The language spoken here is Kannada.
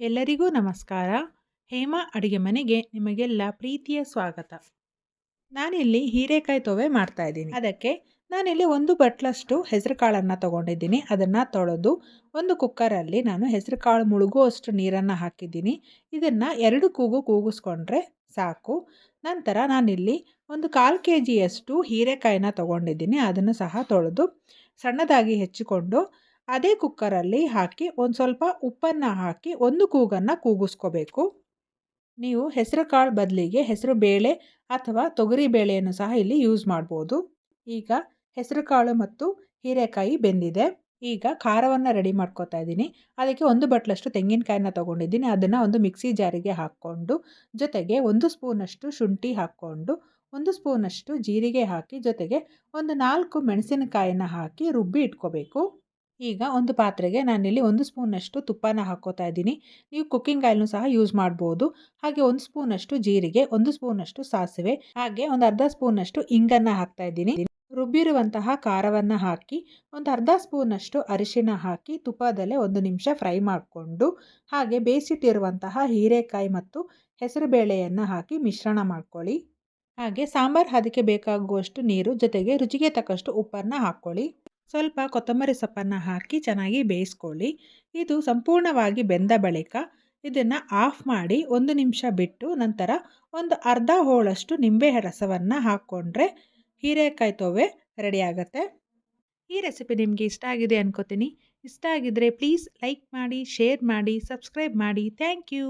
ಎಲ್ಲರಿಗೂ ನಮಸ್ಕಾರ. ಹೇಮಾ ಅಡುಗೆ ಮನೆಗೆ ನಿಮಗೆಲ್ಲ ಪ್ರೀತಿಯ ಸ್ವಾಗತ. ನಾನಿಲ್ಲಿ ಹೀರೆಕಾಯಿ ತೊವೆ ಮಾಡ್ತಾ ಇದ್ದೀನಿ. ಅದಕ್ಕೆ ನಾನಿಲ್ಲಿ ಒಂದು ಬಟ್ಲಷ್ಟು ಹೆಸರು ಕಾಳನ್ನು ತೊಗೊಂಡಿದ್ದೀನಿ. ಅದನ್ನು ತೊಳೆದು ಒಂದು ಕುಕ್ಕರಲ್ಲಿ ನಾನು ಹೆಸರು ಕಾಳು ಮುಳುಗುವಷ್ಟು ನೀರನ್ನು ಹಾಕಿದ್ದೀನಿ. ಇದನ್ನು ಎರಡು ಕೂಗು ಕೂಗಿಸ್ಕೊಂಡ್ರೆ ಸಾಕು. ನಂತರ ನಾನಿಲ್ಲಿ ಒಂದು ಕಾಲು ಕೆ ಜಿಯಷ್ಟು ಹೀರೆಕಾಯಿನ ತೊಗೊಂಡಿದ್ದೀನಿ. ಅದನ್ನು ಸಹ ತೊಳೆದು ಸಣ್ಣದಾಗಿ ಹೆಚ್ಚಿಕೊಂಡು ಅದೇ ಕುಕ್ಕರಲ್ಲಿ ಹಾಕಿ ಒಂದು ಸ್ವಲ್ಪ ಉಪ್ಪನ್ನು ಹಾಕಿ ಒಂದು ಕೂಗನ್ನು ಕೂಗಿಸ್ಕೋಬೇಕು. ನೀವು ಹೆಸರು ಕಾಳು ಬದಲಿಗೆ ಹೆಸರು ಬೇಳೆ ಅಥವಾ ತೊಗರಿ ಬೇಳೆಯನ್ನು ಸಹ ಇಲ್ಲಿ ಯೂಸ್ ಮಾಡ್ಬೋದು. ಈಗ ಹೆಸರು ಕಾಳು ಮತ್ತು ಹೀರೆಕಾಯಿ ಬೆಂದಿದೆ. ಈಗ ಖಾರವನ್ನು ರೆಡಿ ಮಾಡ್ಕೋತಾ ಇದ್ದೀನಿ. ಅದಕ್ಕೆ ಒಂದು ಬಟ್ಲಷ್ಟು ತೆಂಗಿನಕಾಯಿನ ತೊಗೊಂಡಿದ್ದೀನಿ. ಅದನ್ನು ಒಂದು ಮಿಕ್ಸಿ ಜಾರಿಗೆ ಹಾಕ್ಕೊಂಡು ಜೊತೆಗೆ ಒಂದು ಸ್ಪೂನಷ್ಟು ಶುಂಠಿ ಹಾಕ್ಕೊಂಡು ಒಂದು ಸ್ಪೂನಷ್ಟು ಜೀರಿಗೆ ಹಾಕಿ ಜೊತೆಗೆ ಒಂದು ನಾಲ್ಕು ಮೆಣಸಿನಕಾಯಿನ ಹಾಕಿ ರುಬ್ಬಿ ಇಟ್ಕೋಬೇಕು. ಈಗ ಒಂದು ಪಾತ್ರೆಗೆ ನಾನಿಲ್ಲಿ ಒಂದು ಸ್ಪೂನಷ್ಟು ತುಪ್ಪನ ಹಾಕೋತಾ ಇದ್ದೀನಿ. ನೀವು ಕುಕ್ಕಿಂಗ್ ಆಯಿಲ್ನು ಸಹ ಯೂಸ್ ಮಾಡ್ಬೋದು. ಹಾಗೆ ಒಂದು ಸ್ಪೂನಷ್ಟು ಜೀರಿಗೆ, ಒಂದು ಸ್ಪೂನಷ್ಟು ಸಾಸಿವೆ, ಹಾಗೆ ಒಂದು ಅರ್ಧ ಸ್ಪೂನಷ್ಟು ಇಂಗನ್ನು ಹಾಕ್ತಾ ಇದ್ದೀನಿ. ರುಬ್ಬಿರುವಂತಹ ಖಾರವನ್ನು ಹಾಕಿ, ಒಂದು ಅರ್ಧ ಸ್ಪೂನಷ್ಟು ಅರಿಶಿನ ಹಾಕಿ ತುಪ್ಪದಲ್ಲೇ ಒಂದು ನಿಮಿಷ ಫ್ರೈ ಮಾಡಿಕೊಂಡು, ಹಾಗೆ ಬೇಯಿಸಿಟ್ಟಿರುವಂತಹ ಹೀರೆಕಾಯಿ ಮತ್ತು ಹೆಸರು ಬೇಳೆಯನ್ನು ಹಾಕಿ ಮಿಶ್ರಣ ಮಾಡ್ಕೊಳ್ಳಿ. ಹಾಗೆ ಸಾಂಬಾರು ಅದಕ್ಕೆ ಬೇಕಾಗುವಷ್ಟು ನೀರು, ಜೊತೆಗೆ ರುಚಿಗೆ ತಕ್ಕಷ್ಟು ಉಪ್ಪನ್ನು ಹಾಕ್ಕೊಳ್ಳಿ. ಸ್ವಲ್ಪ ಕೊತ್ತಂಬರಿ ಸೊಪ್ಪನ್ನು ಹಾಕಿ ಚೆನ್ನಾಗಿ ಬೇಯಿಸ್ಕೊಳ್ಳಿ. ಇದು ಸಂಪೂರ್ಣವಾಗಿ ಬೆಂದ ಬಳಿಕ ಇದನ್ನು ಆಫ್ ಮಾಡಿ ಒಂದು ನಿಮಿಷ ಬಿಟ್ಟು ನಂತರ ಒಂದು ಅರ್ಧ ಹೋಳಷ್ಟು ನಿಂಬೆ ರಸವನ್ನು ಹಾಕ್ಕೊಂಡ್ರೆ ಹೀರೆಕಾಯಿ ತೊವೆ ರೆಡಿ ಆಗುತ್ತೆ. ಈ ರೆಸಿಪಿ ನಿಮಗೆ ಇಷ್ಟ ಆಗಿದೆ ಅನ್ಕೋತೀನಿ. ಇಷ್ಟ ಆಗಿದ್ದರೆ ಪ್ಲೀಸ್ ಲೈಕ್ ಮಾಡಿ, ಶೇರ್ ಮಾಡಿ, ಸಬ್ಸ್ಕ್ರೈಬ್ ಮಾಡಿ. Thank you.